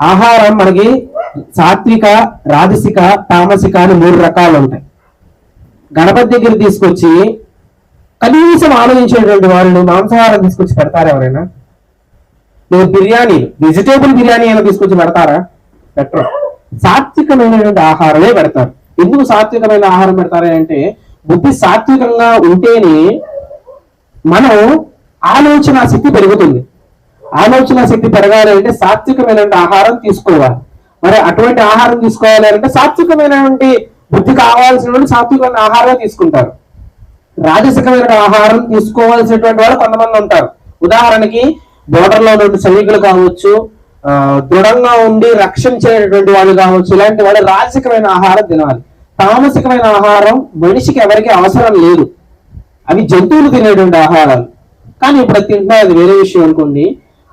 ఆహారం మనకి సాత్విక రాజసిక తామసిక అని మూడు రకాలు ఉంటాయి. గణపతి దగ్గర తీసుకొచ్చి కనీసం ఆలోచించేటువంటి వాళ్ళు మాంసాహారం తీసుకొచ్చి పెడతారా ఎవరైనా? నువ్వు బిర్యానీ వెజిటేబుల్ బిర్యానీ అయినా తీసుకొచ్చి పెడతారా? పెట్టరు. సాత్వికమైనటువంటి ఆహారమే పెడతారు. ఎందుకు సాత్వికమైన ఆహారం పెడతారా అంటే బుద్ధి సాత్వికంగా ఉంటేనే మనం ఆలోచన శక్తి పెరుగుతుంది. ఆలోచన శక్తి పెరగాలి అంటే సాత్వికమైనటువంటి ఆహారం తీసుకోవాలి. మరి అటువంటి ఆహారం తీసుకోవాలి అంటే సాత్వికమైనటువంటి బుద్ధి కావాల్సినటువంటి సాత్వికమైన ఆహారం తీసుకుంటారు. రాజసికమైన ఆహారం తీసుకోవాల్సినటువంటి వాళ్ళు కొంతమంది ఉంటారు. ఉదాహరణకి బోర్డర్లో ఉన్న సైనికులు కావచ్చు దృఢంగా ఉండి రక్షించేటటువంటి వాళ్ళు కావచ్చు ఇలాంటి వాళ్ళు రాజసికమైన ఆహారం తినాలి. తామసికమైన ఆహారం మనిషికి ఎవరికి అవసరం లేదు. అవి జంతువులు తినేటువంటి ఆహారాలు. కానీ ఇప్పుడు తింటున్నా అది వేరే విషయం అనుకోండి.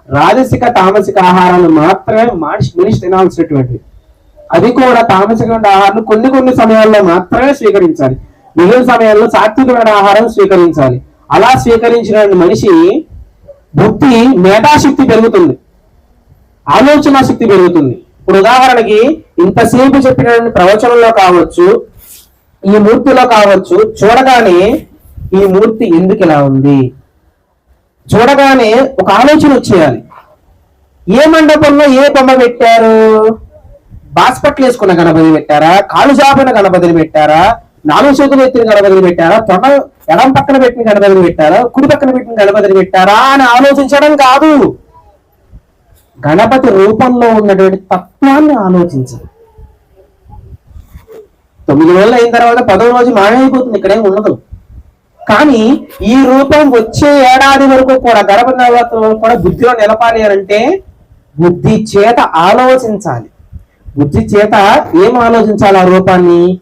రాజసిక తామసిక ఆహారాలు మాత్రమే మనిషి మనిషి తినాల్సినటువంటివి అది కూడా తామసికమైన ఆహారం కొన్ని కొన్ని సమయాల్లో మాత్రమే స్వీకరించాలి. మిగిలిన సమయాల్లో సాత్వికమైన ఆహారం స్వీకరించాలి. అలా స్వీకరించిన మనిషి బుద్ధి మేధాశక్తి పెరుగుతుంది. ఆలోచన శక్తి పెరుగుతుంది. ఇప్పుడు ఉదాహరణకి ఇంతసేపు చెప్పిన ప్రవచనంలో కావచ్చు ఈ మూర్తిలో కావచ్చు చూడగానే ఈ మూర్తి ఎందుకు ఇలా ఉంది? చూడగానే ఒక ఆలోచన వచ్చేయాలి. ఏ మండపంలో ఏ బొమ్మ పెట్టారు? బాస్పట్లు వేసుకున్న గణపతి పెట్టారా? కాలు జాపిన గణపతిని పెట్టారా? నాలుగు చేతులు ఎత్తిన గణపతిని పెట్టారా? తొడ ఎడం పక్కన పెట్టిన గణపతిని పెట్టారా? కుడి పక్కన పెట్టిన గణపతిని పెట్టారా అని ఆలోచించడం కాదు. గణపతి రూపంలో ఉన్నటువంటి తత్వాన్ని ఆలోచించాలి తొమ్మిది రోజులు అయిన తర్వాత పదో రోజు మాయమైపోతుంది. ఇక్కడేం ఉండదు. కానీ ఈ రూపం వచ్చే ఏడాది వరకు కూడా గర్భ నవరాత్రి కూడా బుద్ధిలో నిలపాలి అంటే బుద్ధి చేత ఆలోచించాలి. బుద్ధి చేత ఏం ఆలోచించాలి ఆ రూపాన్ని?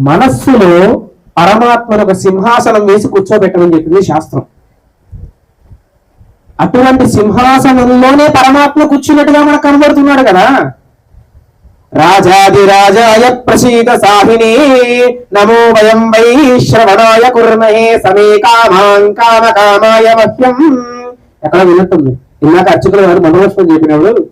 మనస్సులో పరమాత్మను ఒక సింహాసనం వేసి కూర్చోబెట్టమని చెప్పింది శాస్త్రం. అటువంటి సింహాసనంలోనే పరమాత్మ కూర్చున్నట్టుగా మనకు కనబడుతున్నాడు కదా. రాజాదిరాజాయ ప్రసీద సాహిని. నమో వయం వై శ్రవణాయ కుర్మహే సమే కామాం కామ కామాయ మహ్యం. ఎక్కడ విన్నట్టుంది ఇందాక అర్చకులు గారు మనోస్వం చెప్పినప్పుడు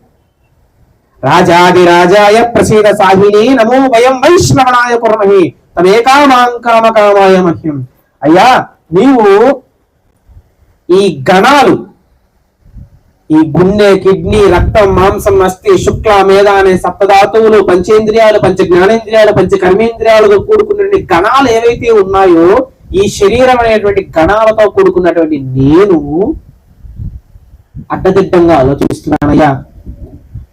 రాజాదిరాజాయ ప్రసీద సాహిని. నమో వయం వై శ్రవణాయ కుర్మహే తమే కామాం కామ కామాయ మహ్యం. అయ్యా నీవు ఈ గణాలు ఈ గుండె కిడ్నీ రక్తం మాంసం అస్థి శుక్ల మేధ అనే సప్తధాతువులు పంచేంద్రియాలు పంచ జ్ఞానేంద్రియాలు పంచ కర్మేంద్రియాలతో కూడుకున్నటువంటి కణాలు ఏవైతే ఉన్నాయో ఈ శరీరం అనేటువంటి కణాలతో కూడుకున్నటువంటి నేను అడ్డదిడ్డంగా ఆలోచిస్తున్నానయ్యా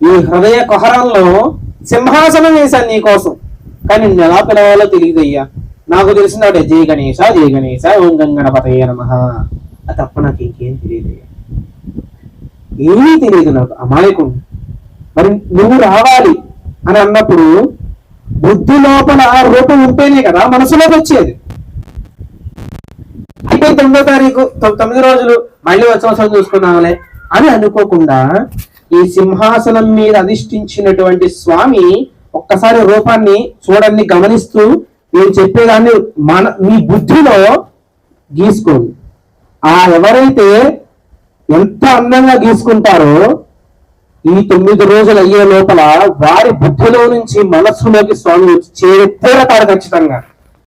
ఈ హృదయ కుహరంలో సింహాసనం వేశాను నీ కోసం. కానీ నిన్ను ఎలా పిలవాలో తెలియదయ్యా నాకు తెలిసినవాడే జయ గణేశ జయ గణేశ ఓం గంగణపతయ్య నమ. అది తప్ప నాకు ఇంకేం తెలియదయ్యా ఏమీ తెలియదు నాకు అమాయకుడు. మరి నువ్వు రావాలి అని అన్నప్పుడు బుద్ధి లోపల ఆ రూపం ఉంటేనే కదా మనసులోకి వచ్చేది. అయితే తొమ్మిదో తారీఖు తొమ్మిది రోజులు మళ్ళీ వచ్చే చూసుకున్నామలే అని అనుకోకుండా ఈ సింహాసనం మీద అధిష్ఠించినటువంటి స్వామి ఒక్కసారి రూపాన్ని చూడన్ని గమనిస్తూ నేను చెప్పేదాన్ని మన మీ బుద్ధిలో గీసుకోండి. ఆ ఎవరైతే ఎంత అందంగా గీసుకుంటారో ఈ తొమ్మిది రోజులు అయ్యే లోపల వారి బుద్ధిలో నుంచి మనస్సులోకి స్వామి వచ్చి చేరే తీరతాడు ఖచ్చితంగా.